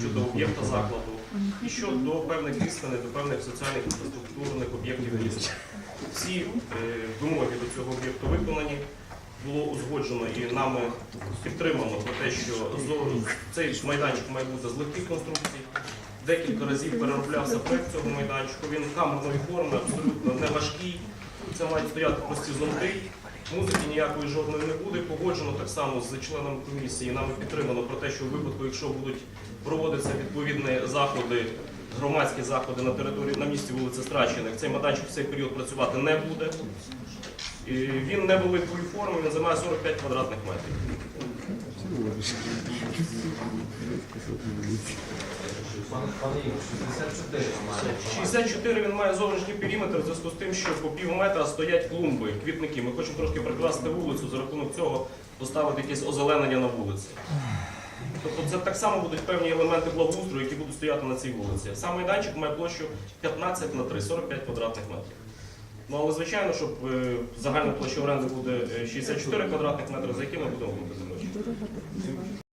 щодо об'єкта закладу і щодо певних відстаней, до певних соціальних інфраструктурних об'єктів міста. Всі е, вимоги до цього об'єкту виконані. Було узгоджено і нами підтримано про те, що цей майданчик має бути з легких конструкцій. Декілька разів перероблявся проект цього майданчику. Він камерної форми, абсолютно не важкий. Це мають стояти прості зонти. Музики ніякої жодної не буде. Погоджено так само з членами комісії. Нами підтримано про те, що у випадку, якщо будуть проводитися відповідні заходи, громадські заходи на території на місці вулиці Страчених, цей майданчик в цей період працювати не буде. І Він невеликої форми, він займає 45 квадратних метрів. Пане пане Ігор, 64 він має зовнішній периметр в зв'язку з тим, що по пів метра стоять клумби, квітники. Ми хочемо трошки прикрасити вулицю, за рахунок цього поставити якесь озеленення на вулиці. Тобто це так само будуть певні елементи благоустрою, які будуть стояти на цій вулиці. Сам майданчик має площу 15 на 3, 45 квадратних метрів. Ну але звичайно, щоб е, загальна площа оренди буде е, 64 квадратних метри, за якими будемо бути землю.